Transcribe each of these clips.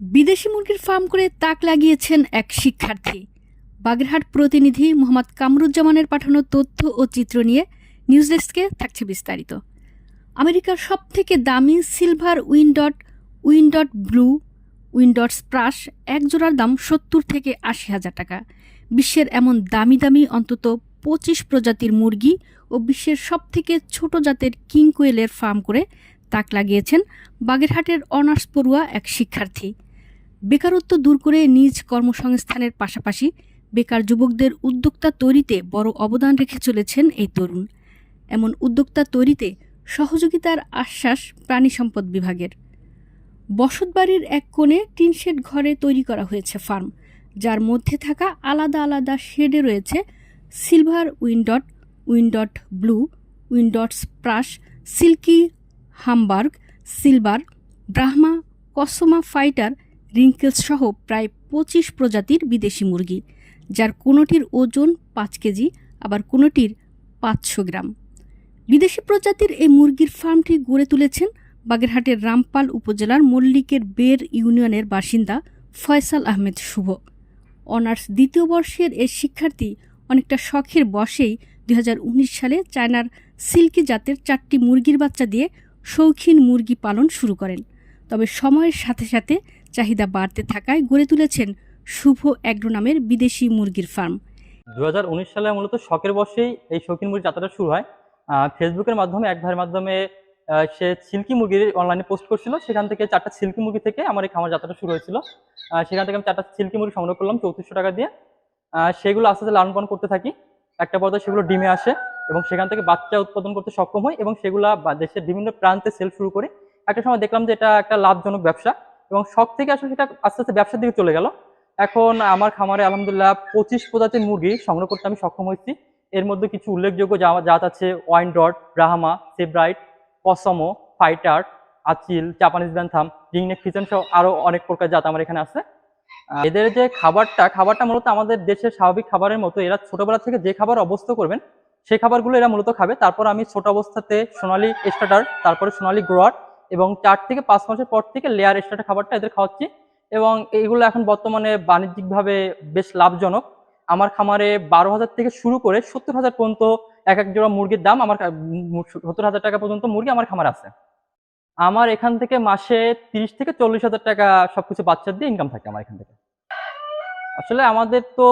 বিদেশি মুরগির ফার্ম করে তাক লাগিয়েছেন এক শিক্ষার্থী। বাগেরহাট প্রতিনিধি মোহাম্মদ কামরুজ্জামানের পাঠানো তথ্য ও চিত্র নিয়ে নিউজ ডেস্কে থাকছে বিস্তারিত। আমেরিকার সবথেকে দামি সিলভার উইন্ডট উইন্ডট ব্লু উইন্ডট স্প্রাশ এক জোড়ার দাম সত্তর থেকে আশি হাজার টাকা। বিশ্বের এমন দামি দামি অন্তত পঁচিশ প্রজাতির মুরগি ও বিশ্বের সবথেকে ছোট জাতের কিং কোয়েলের ফার্ম করে তাক লাগিয়েছেন বাগেরহাটের অনার্স পড়ুয়া এক শিক্ষার্থী। বেকারত্ব দূর করে নিজ কর্মসংস্থানের পাশাপাশি বেকার যুবকদের উদ্যোক্তা তৈরিতে বড় অবদান রেখে চলেছেন এই তরুণ। এমন উদ্যোক্তা তৈরিতে সহযোগিতার আশ্বাস প্রাণী সম্পদ বিভাগের। বসতবাড়ির এক কোণে টিনশেড ঘরে তৈরি করা হয়েছে ফার্ম, যার মধ্যে থাকা আলাদা আলাদা শেডে রয়েছে silver Wyandotte Wyandotte blue, Wyandotte splash, silkie Hamburg, silver, Brahma, কসমা fighter wrinkles সহ প্রায় পঁচিশ প্রজাতির বিদেশি মুরগি, যার কোনোটির ওজন পাঁচ কেজি, আবার কোনোটির পাঁচশো গ্রাম। বিদেশি প্রজাতির এই মুরগির ফার্মটি গড়ে তুলেছেন বাগেরহাটের রামপাল উপজেলার মল্লিকের বের ইউনিয়নের বাসিন্দা ফয়সাল আহমেদ শুভ। অনার্স দ্বিতীয় বর্ষের এই শিক্ষার্থী অনেকটা শখের বসেই দুই সালে চায়নার সিল্কি জাতের চারটি মুরগির বাচ্চা দিয়ে শৌখিন মুরগি পালন শুরু করেন। তবে সময়ের সাথে সাথে চাহিদা বাড়তে থাকায় গড়ে তুলেছেন শুভ অ্যাগ্রো নামের বিদেশি মুরগির ফার্ম। দুহাজার উনিশ সালে মূলত শখের বসেই এই শৌখিন মুরগির যাত্রাটা শুরু হয়। ফেসবুকের মাধ্যমে, এক ভাইয়ের মাধ্যমে সে সিল্কি মুরগির অনলাইনে পোস্ট করছিল। সেখান থেকে চারটা সিল্কি মুরগি থেকে আমার এই খামার যাত্রাটা শুরু হয়েছিল। সেখান থেকে আমি চারটা সিল্কি মুরগি সংগ্রহ করলাম চৌত্রিশশো টাকা দিয়ে। সেগুলো আস্তে আস্তে লালন পালন করতে থাকি। একটা পর্যায়ে সেগুলো ডিমে আসে এবং সেখান থেকে বাচ্চা উৎপাদন করতে সক্ষম হয় এবং সেগুলা দেশের বিভিন্ন প্রান্তে সেল শুরু করি। একটা সময় দেখলাম যে এটা একটা লাভজনক ব্যবসা। এবং শখ থেকে আসলে সেটা আস্তে আস্তে ব্যবসার দিকে চলে গেল। এখন আমার খামারে আলহামদুলিল্লাহ পঁচিশ প্রজাতির মুরগি সংগ্রহ করতে আমি সক্ষম হয়েছি। এর মধ্যে কিছু উল্লেখযোগ্য জাত আছে, wine dot, Brahma, Sebright Cosmo fighter, Aseel, Japanese bantam, ringneck pheasant সহ আরও অনেক প্রকার জাত আমার এখানে আছে। এদের যে খাবারটা খাবারটা মূলত আমাদের দেশের স্বাভাবিক খাবারের মতো এরা ছোটবেলা থেকে যে খাবার অবস্থ করবেন সেই খাবারগুলো এরা মূলত খাবে। তারপর আমি ছোট অবস্থাতে সোনালি স্টার্টার, তারপরে সোনালি গ্রোয়ার এবং চার থেকে পাঁচ মাসের পর থেকে লেয়ার স্টার্টার খাবারটা এদের খাওয়াচ্ছি। এবং এইগুলো এখন বর্তমানে বাণিজ্যিকভাবে বেশ লাভজনক। আমার খামারে বারো হাজার থেকে শুরু করে সত্তর হাজার পর্যন্ত এক এক জোড়া মুরগির দাম আমার সত্তর হাজার টাকা পর্যন্ত মুরগি আমার খামার আছে। আমার এখান থেকে মাসে তিরিশ থেকে চল্লিশ হাজার টাকা সবকিছু বাচ্চা দিয়ে ইনকাম থাকে আমার এখান থেকে। আসলে আমাদের তো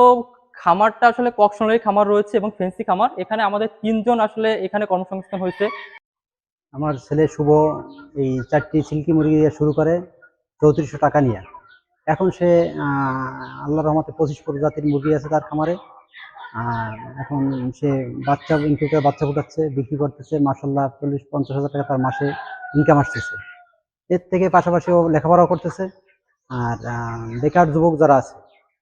খামারটা আসলে ককশনারি খামার রয়েছে এবং ফেন্সি খামার। এখানে আমাদের তিনজন আসলে এখানে কর্মসংস্থান হয়েছে। আমার ছেলে শুভ এই চারটি সিল্কি মুরগি দিয়ে শুরু করে চৌত্রিশশো টাকা নিয়ে। এখন সে আল্লাহ রহমতে পঁচিশ প্রজাতির মুরগি আছে তার খামারে। এখন সে বাচ্চা, ইনকিউবেটর বাচ্চা ফুটাচ্ছে, বিক্রি করতেছে মাসাল্লাহ চল্লিশ, পঞ্চাশ হাজার টাকা তার মাসে ইনকাম আসতেছে। এর থেকে পাশাপাশি ও লেখাপড়াও করতেছে। আর বেকার যুবক যারা আছে,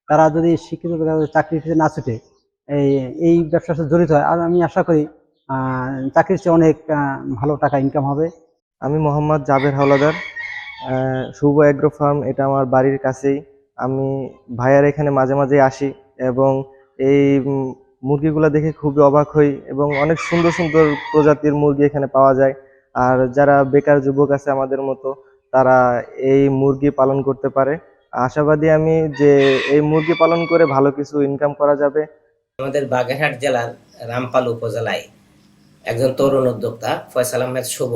তারা যদি শিক্ষিত চাকরি না ছুটে, এই এই ব্যবসার সাথে জড়িত হয় আর আমি আশা করি চাকরির চেয়ে অনেক ভালো টাকা ইনকাম হবে। আমি মোহাম্মদ জাবের হাওলাদার। শুভ অ্যাগ্রো ফার্ম এটা আমার বাড়ির কাছেই। আমি ভাইয়ার এখানে মাঝে মাঝে আসি এবং এই মুরগিগুলো দেখে খুবই অবাক হই এবং অনেক সুন্দর সুন্দর প্রজাতির মুরগি এখানে পাওয়া যায়। আর যারা বেকার যুবক আছে আমাদের মতো তারা এই মুরগি পালন করতে পারে। আশাবাদী আমি যে এই মুরগি পালন করে ভালো কিছু ইনকাম করা যাবে। আমাদের বাগেরহাট জেলার রামপাল উপজেলায় একজন তরুণ উদ্যোক্তা ফয়সাল আহমেদ শুভ।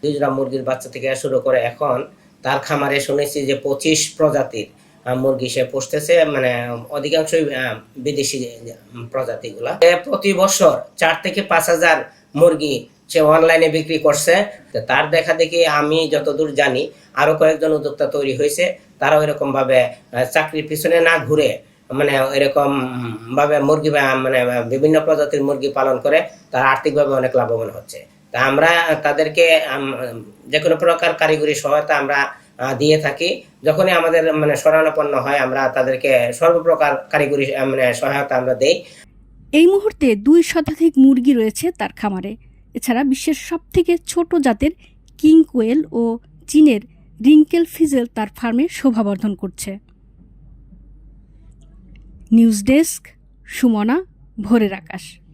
দুজোড়া মুরগির বাচ্চা থেকে শুরু করে এখন তার খামারে শুনেছি যে পঁচিশ প্রজাতির মুরগি সে পুষতেছে মানে অধিকাংশই বিদেশি প্রজাতিগুলা। প্রতি বছর চার থেকে পাঁচ হাজার মুরগি সে অনলাইনে বিক্রি করছে। তার দেখা দেখি আমি যতদূর জানি, আরও কয়েকজন উদ্যোক্তা তৈরি হয়েছে, তারাও এরকম ভাবে চাকরির পিছনে না ঘুরে মানে এরকম ভাবে মুরগি মানে বিভিন্ন প্রজাতির মুরগি পালন করে তারা আর্থিকভাবে অনেক লাভবান হচ্ছে। তা আমরা তাদেরকে যে কোনো প্রকার কারিগরি সহায়তা আমরা দিয়ে থাকি। যখনই আমাদের মানে শরণাপন্ন হয়, আমরা তাদেরকে সর্বপ্রকার কারিগরি মানে সহায়তা আমরা দেই। এই মুহূর্তে দুই শতাধিক মুরগি রয়েছে তার খামারে। এছাড়া বিশ্বের সবথেকে ছোট জাতের কিং কোয়েল ও চীনের রিঙ্কেল ফিজেল তার ফার্মে শোভাবর্ধন করছে। নিউজ ডেস্ক সুমনা ভোরের আকাশ।